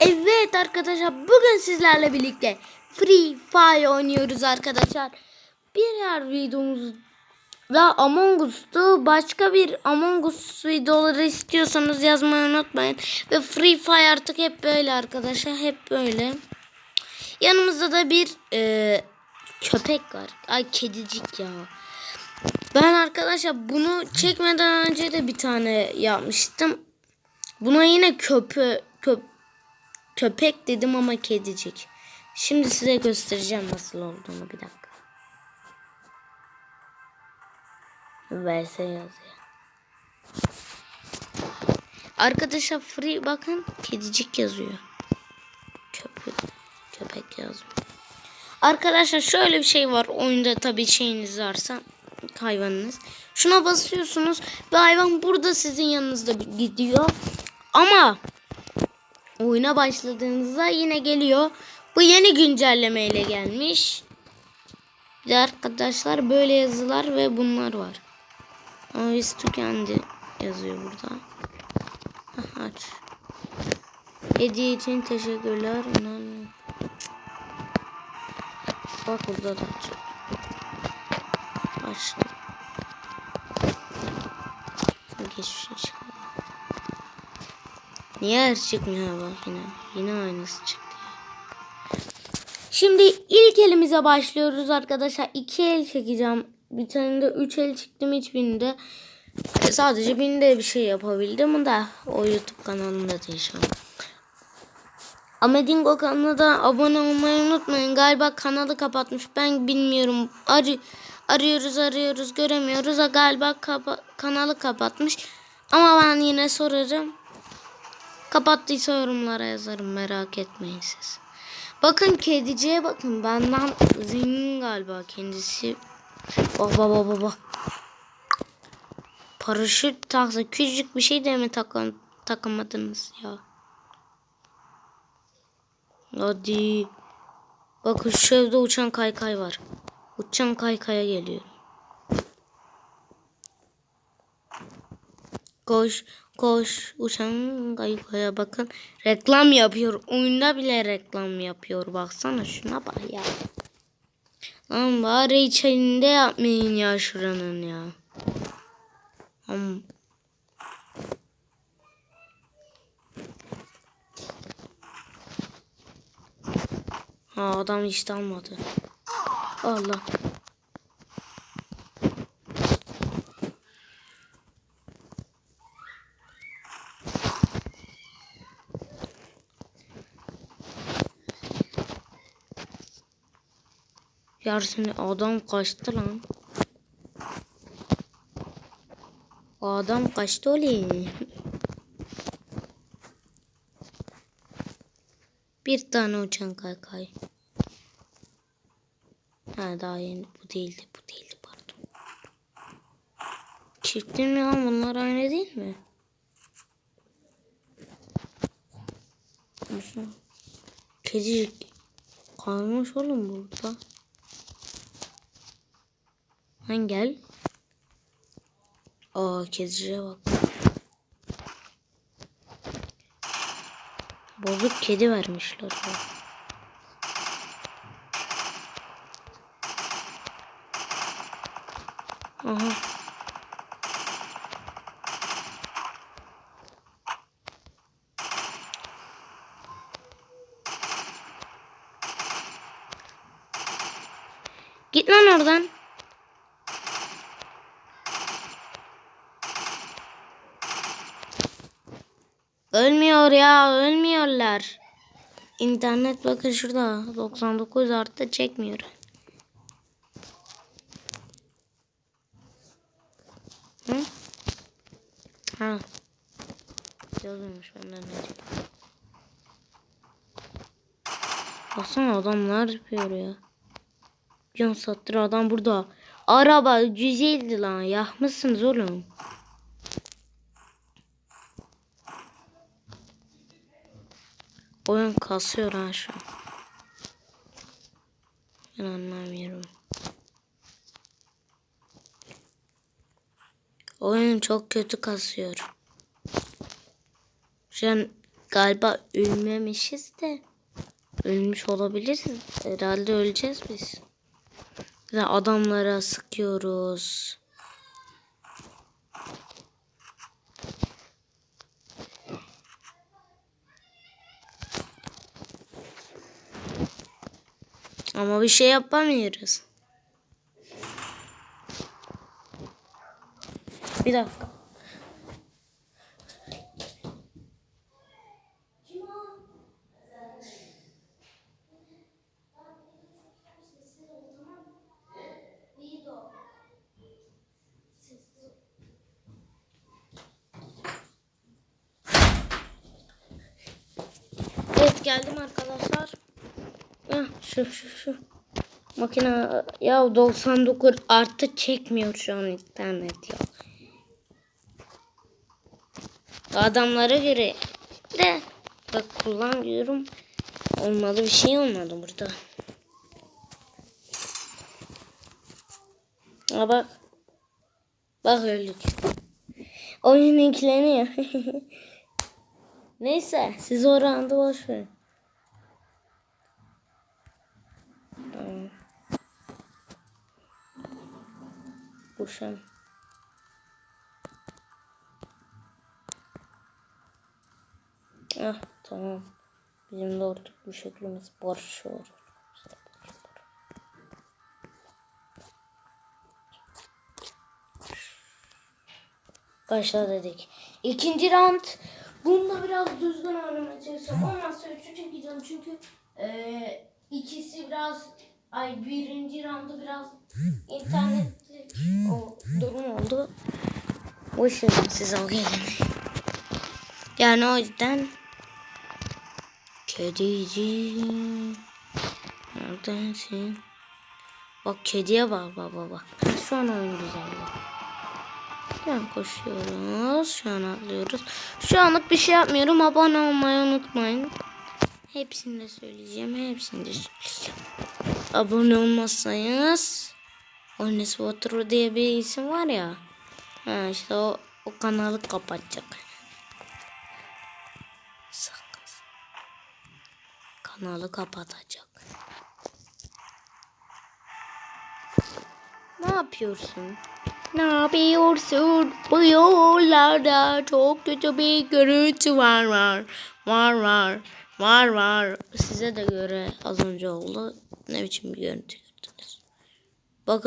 Evet arkadaşlar bugün sizlerle birlikte Free Fire oynuyoruz arkadaşlar. Bir yer videomuz ve Among Us'tu. Başka bir Among Us videoları istiyorsanız yazmayı unutmayın. Ve Free Fire artık hep böyle arkadaşlar. Hep böyle. Yanımızda da bir e, köpek var. Ay kedicik ya. Ben arkadaşlar bunu çekmeden önce de bir tane yapmıştım. Buna yine köpü köp köpek dedim ama kedicik. Şimdi size göstereceğim nasıl olduğunu bir dakika. VS yazıyor. Arkadaşlar free bakın kedicik yazıyor. Köpek köpek yazmıyor. Arkadaşlar şöyle bir şey var oyunda tabii şeyiniz varsa hayvanınız. Şuna basıyorsunuz ve hayvan burada sizin yanınızda gidiyor. Ama oyuna başladığınızda yine geliyor. Bu yeni güncelleme ile gelmiş. Bir de arkadaşlar böyle yazılar ve bunlar var. Biz tükendi yazıyor burada. Aç. Hediye için teşekkürler. İnan- Bak burada da aç. Açtım. Geçmiş. Niye her çıkmıyor bak yine. Yine aynısı çıktı. Şimdi ilk elimize başlıyoruz arkadaşlar. İki el çekeceğim. Bir tane de üç el çıktım hiçbirinde. e, Sadece birinde bir şey yapabildim da o YouTube kanalında değil şu. Amedingo kanalına da abone olmayı unutmayın. Galiba kanalı kapatmış. Ben bilmiyorum. Arı arıyoruz arıyoruz göremiyoruz. Galiba kapa- kanalı kapatmış. Ama ben yine sorarım. Kapattıysa yorumlara yazarım. Merak etmeyin siz. Bakın kediciye bakın. Benden zengin galiba kendisi. Baba baba baba. Paraşüt taksa küçücük bir şey de mi takın, takamadınız ya? Hadi. Bakın şu evde uçan kaykay var. Uçan kaykaya geliyor. Koş koş uçan kaykaya bakın. Reklam yapıyor. Oyunda bile reklam yapıyor. Baksana şuna bak ya. Lan bari içinde yapmayın ya şuranın ya. Am- Ha adam işte almadı. Allah. Yarısını adam kaçtı lan. Adam kaçtı olayım. Bir tane uçan kaykay. Ha daha yeni bu değildi bu değildi pardon. Çiftli mi lan bunlar aynı değil mi? Nasıl? Kedicik kalmış oğlum burada. Lan gel. Aa kediciye bak. Bozuk kedi vermişler. ya. Aha. Git lan oradan. Ölmüyor ya, ölmüyorlar. İnternet bakın şurada. 99 artı çekmiyor. Hı? Ha. Yazılmış benden diyor. Baksana adamlar yapıyor ya. Can sattır adam burada. Araba güzeldi lan. Yakmışsınız oğlum. Oyun kasıyor ha şu an. Ben anlamıyorum. Oyun çok kötü kasıyor. Şu an galiba ölmemişiz de ölmüş olabiliriz. Herhalde öleceğiz biz. Adamlara sıkıyoruz. Ama bir şey yapamıyoruz. Bir dakika. Evet geldim arkadaşlar. Heh, şu şu şu. Makine ya 99 artı çekmiyor şu an internet ya. Adamlara göre de bak kullanıyorum. Olmadı bir şey olmadı burada. Ha bak. Bak öldük. Oyun yükleniyor. Neyse siz oranda boş verin. Tamam. Boşan. Ah tamam. Bizim de ortak bir şeklimiz barış var. Başla dedik. İkinci round. Bunda biraz düzgün oynamaya çalışacağım. Olmazsa üçü çekeceğim çünkü eee, ikisi biraz ay birinci roundu biraz internetli o durum oldu. O yüzden size o gelin. Yani o yüzden Kedici Neredesin? Bak kediye bak bak bak bak. Şu an oyun güzel. Şu an koşuyoruz. Şu an atlıyoruz. Şu anlık bir şey yapmıyorum. Abone olmayı unutmayın. Hepsini de söyleyeceğim. Hepsini de söyleyeceğim. Abone olmazsanız Ones Water diye bir isim var ya. Ha işte o, o kanalı kapatacak. Kanalı kapatacak. Ne yapıyorsun? Ne yapıyorsun? Bu yollarda çok kötü bir görüntü var var. Var var. Var var. Size de göre az önce oldu. Ne biçim bir görüntü